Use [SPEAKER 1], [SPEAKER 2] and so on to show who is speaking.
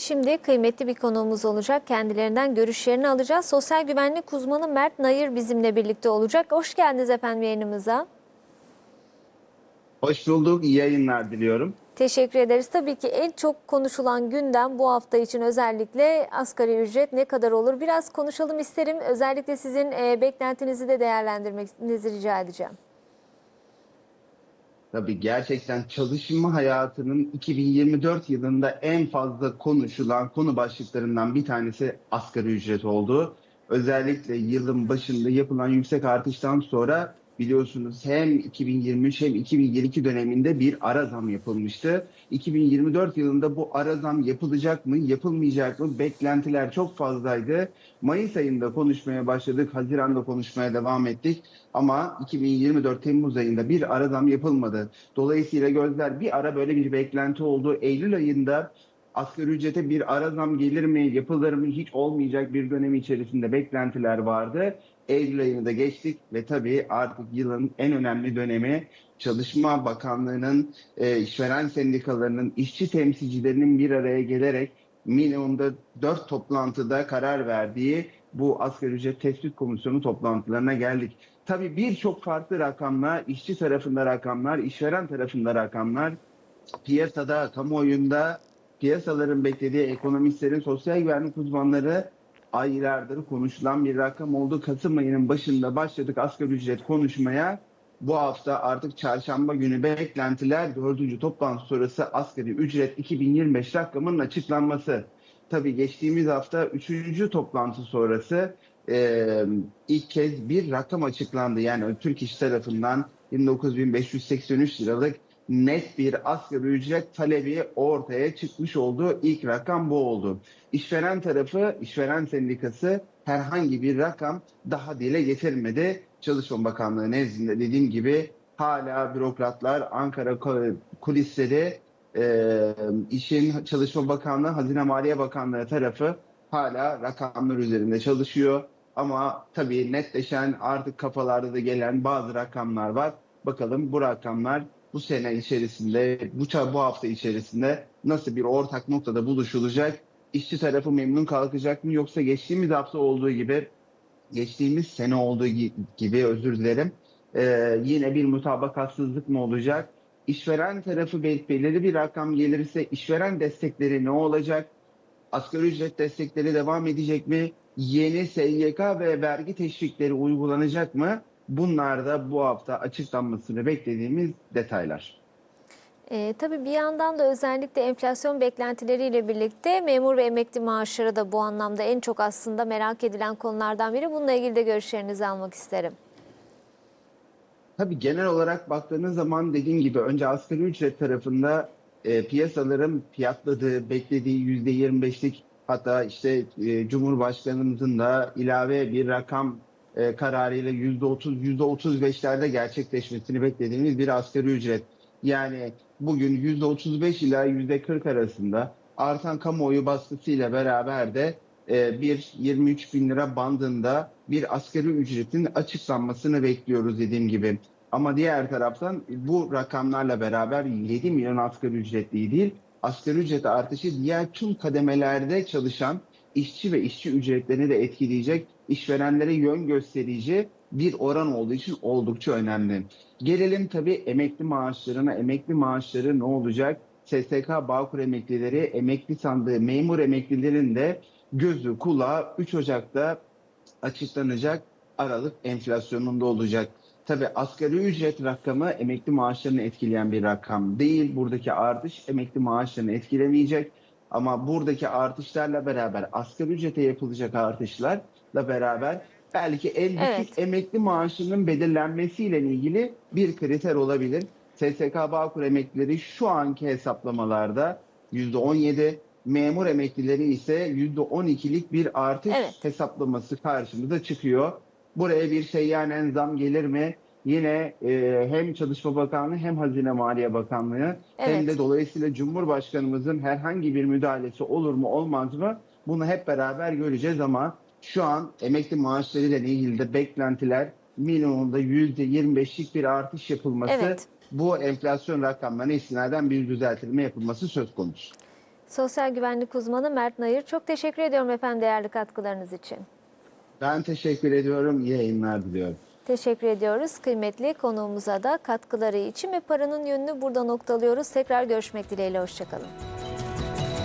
[SPEAKER 1] Şimdi kıymetli bir konuğumuz olacak. Kendilerinden görüşlerini alacağız. Sosyal güvenlik uzmanı Mert Nayır bizimle birlikte olacak. Hoş geldiniz efendim yayınımıza.
[SPEAKER 2] Hoş bulduk. İyi yayınlar diliyorum.
[SPEAKER 1] Teşekkür ederiz. Tabii ki en çok konuşulan gündem bu hafta için özellikle asgari ücret ne kadar olur? Biraz konuşalım isterim. Özellikle sizin e, beklentinizi de değerlendirmenizi rica edeceğim.
[SPEAKER 2] Tabii gerçekten çalışma hayatının 2024 yılında en fazla konuşulan konu başlıklarından bir tanesi asgari ücret oldu. Özellikle yılın başında yapılan yüksek artıştan sonra biliyorsunuz hem 2023 hem 2022 döneminde bir ara zam yapılmıştı. 2024 yılında bu ara zam yapılacak mı, yapılmayacak mı? Beklentiler çok fazlaydı. Mayıs ayında konuşmaya başladık, Haziran'da konuşmaya devam ettik. Ama 2024 Temmuz ayında bir ara zam yapılmadı. Dolayısıyla gözler bir ara böyle bir beklenti oldu. Eylül ayında asgari ücrete bir ara zam gelir mi, yapılır mı hiç olmayacak bir dönem içerisinde beklentiler vardı. Eylül ayını da geçtik ve tabii artık yılın en önemli dönemi Çalışma Bakanlığı'nın, e, işveren sendikalarının, işçi temsilcilerinin bir araya gelerek minimumda 4 toplantıda karar verdiği bu asgari ücret tespit komisyonu toplantılarına geldik. Tabii birçok farklı rakamlar, işçi tarafında rakamlar, işveren tarafında rakamlar, piyasada, kamuoyunda piyasaların beklediği ekonomistlerin, sosyal güvenlik uzmanları aylardır konuşulan bir rakam oldu. Kasım ayının başında başladık asgari ücret konuşmaya. Bu hafta artık çarşamba günü beklentiler dördüncü toplantı sonrası asgari ücret 2025 rakamının açıklanması. Tabii geçtiğimiz hafta üçüncü toplantı sonrası e, ilk kez bir rakam açıklandı. Yani Türk İş tarafından 29.583 liralık net bir asgari ücret talebi ortaya çıkmış oldu. İlk rakam bu oldu. İşveren tarafı, işveren sendikası herhangi bir rakam daha dile getirmedi. Çalışma Bakanlığı nezdinde dediğim gibi hala bürokratlar Ankara kulisleri e, işin Çalışma Bakanlığı, Hazine Maliye Bakanlığı tarafı hala rakamlar üzerinde çalışıyor. Ama tabii netleşen artık kafalarda da gelen bazı rakamlar var. Bakalım bu rakamlar bu sene içerisinde, bu, bu hafta içerisinde nasıl bir ortak noktada buluşulacak? İşçi tarafı memnun kalkacak mı yoksa geçtiğimiz hafta olduğu gibi, geçtiğimiz sene olduğu gi- gibi özür dilerim, e, yine bir mutabakatsızlık mı olacak? İşveren tarafı bel- belirli bir rakam gelirse işveren destekleri ne olacak? Asgari ücret destekleri devam edecek mi? Yeni SGK ve vergi teşvikleri uygulanacak mı? Bunlar da bu hafta açıklanmasını beklediğimiz detaylar.
[SPEAKER 1] E, tabii bir yandan da özellikle enflasyon beklentileriyle birlikte memur ve emekli maaşları da bu anlamda en çok aslında merak edilen konulardan biri. Bununla ilgili de görüşlerinizi almak isterim.
[SPEAKER 2] Tabii genel olarak baktığınız zaman dediğim gibi önce asgari ücret tarafında e, piyasaların fiyatladığı, beklediği %25'lik hatta işte e, Cumhurbaşkanımızın da ilave bir rakam e, kararıyla %30, %35'lerde gerçekleşmesini beklediğimiz bir asgari ücret. Yani bugün %35 ila %40 arasında artan kamuoyu baskısıyla beraber de e, bir 23 bin lira bandında bir asgari ücretin açıklanmasını bekliyoruz dediğim gibi. Ama diğer taraftan bu rakamlarla beraber 7 milyon asgari ücretli değil, asgari ücret artışı diğer tüm kademelerde çalışan işçi ve işçi ücretlerini de etkileyecek, işverenlere yön gösterici bir oran olduğu için oldukça önemli. Gelelim tabii emekli maaşlarına. Emekli maaşları ne olacak? SSK Bağkur emeklileri, emekli sandığı memur emeklilerin de gözü kulağı 3 Ocak'ta açıklanacak Aralık enflasyonunda olacak. Tabii asgari ücret rakamı emekli maaşlarını etkileyen bir rakam değil. Buradaki artış emekli maaşlarını etkilemeyecek. Ama buradaki artışlarla beraber asgari ücrete yapılacak artışlarla beraber belki en düşük
[SPEAKER 1] Evet.
[SPEAKER 2] emekli maaşının belirlenmesiyle ilgili bir kriter olabilir. SSK Bağkur emeklileri şu anki hesaplamalarda %17, memur emeklileri ise %12'lik bir artış
[SPEAKER 1] Evet.
[SPEAKER 2] hesaplaması karşımıza çıkıyor. Buraya bir seyyanen zam gelir mi? Yine e, hem Çalışma Bakanlığı hem Hazine Maliye Bakanlığı hem
[SPEAKER 1] Evet.
[SPEAKER 2] de dolayısıyla Cumhurbaşkanımızın herhangi bir müdahalesi olur mu olmaz mı? Bunu hep beraber göreceğiz ama şu an emekli maaşlarıyla ilgili de beklentiler minimumda %25'lik bir artış yapılması
[SPEAKER 1] Evet.
[SPEAKER 2] bu enflasyon rakamlarına istinaden bir düzeltilme yapılması söz konusu.
[SPEAKER 1] Sosyal güvenlik uzmanı Mert Nayır. Çok teşekkür ediyorum efendim değerli katkılarınız için.
[SPEAKER 2] Ben teşekkür ediyorum. İyi yayınlar diliyorum.
[SPEAKER 1] Teşekkür ediyoruz. Kıymetli konuğumuza da katkıları için ve paranın yönünü burada noktalıyoruz. Tekrar görüşmek dileğiyle. Hoşçakalın.